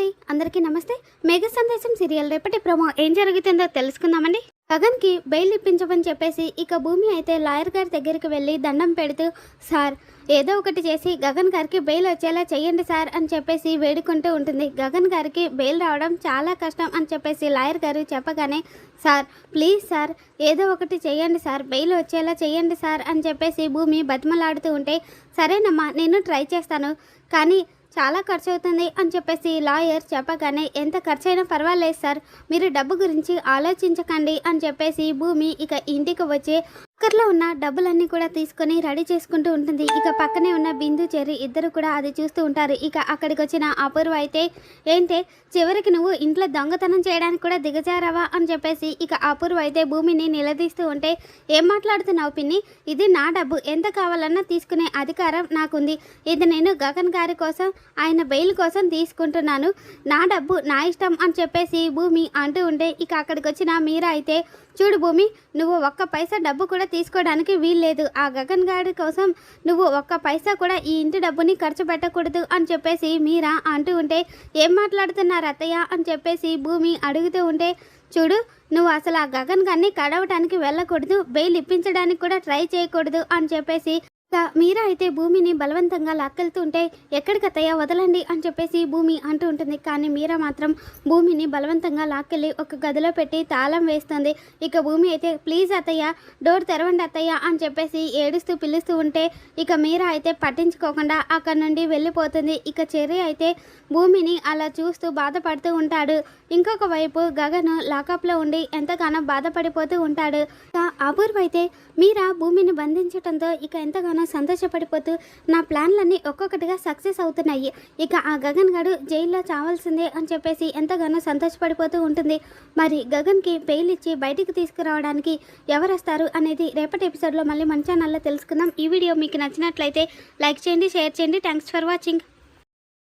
అండి. అందరికీ నమస్తే. మేఘ సందేశం సీరియల్ రేపటి ప్రోమో ఏం జరుగుతుందో తెలుసుకుందామండి. గగన్కి బెయిల్ ఇప్పించమని చెప్పేసి ఇక భూమి అయితే లాయర్ గారి దగ్గరికి వెళ్ళి దండం పెడుతూ సార్ ఏదో ఒకటి చేసి గగన్ గారికి బెయిల్ వచ్చేలా చెయ్యండి సార్ అని చెప్పేసి వేడుకుంటూ ఉంటుంది. గగన్ గారికి బెయిల్ రావడం చాలా కష్టం అని చెప్పేసి లాయర్ గారు చెప్పగానే సార్ ప్లీజ్ సార్ ఏదో ఒకటి చెయ్యండి సార్ బెయిల్ వచ్చేలా చెయ్యండి సార్ అని చెప్పేసి భూమి బతిమలాడుతూ ఉంటే సరేనమ్మా నేను ట్రై చేస్తాను. కానీ చాలా ఖర్చు అవుతుంది అని చెప్పేసి లాయర్ చెప్పగానే ఎంత ఖర్చైనా పర్వాలేదు సార్. మీరు డబ్బు గురించి ఆలోచించకండి అని చెప్పేసి భూమి ఇక ఇంటికి వచ్చి కుక్కర్లో ఉన్న డబ్బులన్నీ కూడా తీసుకొని రెడీ చేసుకుంటూ ఉంటుంది. ఇక పక్కనే ఉన్న బిందు చెర్రి ఇద్దరు కూడా అది చూస్తూ ఉంటారు. ఇక అక్కడికి వచ్చిన అపూర్వ అయితే ఏంటే చివరికి నువ్వు ఇంట్లో దొంగతనం చేయడానికి కూడా దిగజారావా అని చెప్పేసి ఇక అపూర్వ అయితే భూమిని నిలదీస్తూ ఉంటే ఏం మాట్లాడుతున్నావు పిన్ని? ఇది నా డబ్బు. ఎంత కావాలన్నా తీసుకునే అధికారం నాకుంది. ఇది నేను గగన్ గారి కోసం ఆయన బెయిల్ కోసం తీసుకుంటున్నాను. నా డబ్బు నా ఇష్టం అని చెప్పేసి భూమి అంటూ ఉంటే ఇక అక్కడికి వచ్చిన మీరా అయితే చూడు భూమి నువ్వు ఒక్క పైసా డబ్బు కూడా తీసుకోవడానికి వీల్లేదు. ఆ గగన్ గారి కోసం నువ్వు ఒక్క పైసా కూడా ఈ ఇంటి డబ్బుని ఖర్చు పెట్టకూడదు అని చెప్పేసి మీరా అంటూ ఉంటే ఏం మాట్లాడుతున్నారు అత్తయ్య? అని చెప్పేసి భూమి అడుగుతూ ఉంటే చూడు నువ్వు అసలు ఆ గగన్ గారిని కడవటానికి వెళ్ళకూడదు బెయిల్ ఇప్పించడానికి కూడా ట్రై చేయకూడదు అని చెప్పేసి మీరా అయితే భూమిని బలవంతంగా లాక్కెళ్తుంటే ఎక్కడికి అత్తయ్య వదలండి అని చెప్పేసి భూమి అంటూ ఉంటుంది. కానీ మీరా మాత్రం భూమిని బలవంతంగా లాక్కెళ్ళి ఒక గదిలో పెట్టి తాళం వేస్తుంది. ఇక భూమి అయితే ప్లీజ్ అత్తయ్య డోర్ తెరవండి అత్తయ్య అని చెప్పేసి ఏడుస్తూ పిలుస్తూ ఉంటే ఇక మీరా అయితే పట్టించుకోకుండా అక్కడ నుండి వెళ్ళిపోతుంది. ఇక చెర్రి అయితే భూమిని అలా చూస్తూ బాధపడుతూ ఉంటాడు. ఇంకొక వైపు గగన్ లాకప్లో ఉండి ఎంతగానో బాధపడిపోతూ ఉంటాడు. ఇక అపూర్వ అయితే మీరా భూమిని బంధించడంతో ఇక ఎంతగానో ఎంతగానో సంతోషపడిపోతూ నా ప్లాన్లన్నీ ఒక్కొక్కటిగా సక్సెస్ అవుతున్నాయి. ఇక ఆ గగన్ గడు జైల్లో చావాల్సిందే అని చెప్పేసి ఎంతగానో సంతోషపడిపోతూ ఉంటుంది. మరి గగన్కి బెయిల్ ఇచ్చి బయటికి తీసుకురావడానికి ఎవరు వస్తారు అనేది రేపటి ఎపిసోడ్లో మళ్ళీ మన ఛానల్లో తెలుసుకుందాం. ఈ వీడియో మీకు నచ్చినట్లయితే లైక్ చేయండి షేర్ చేయండి. Thanks for watching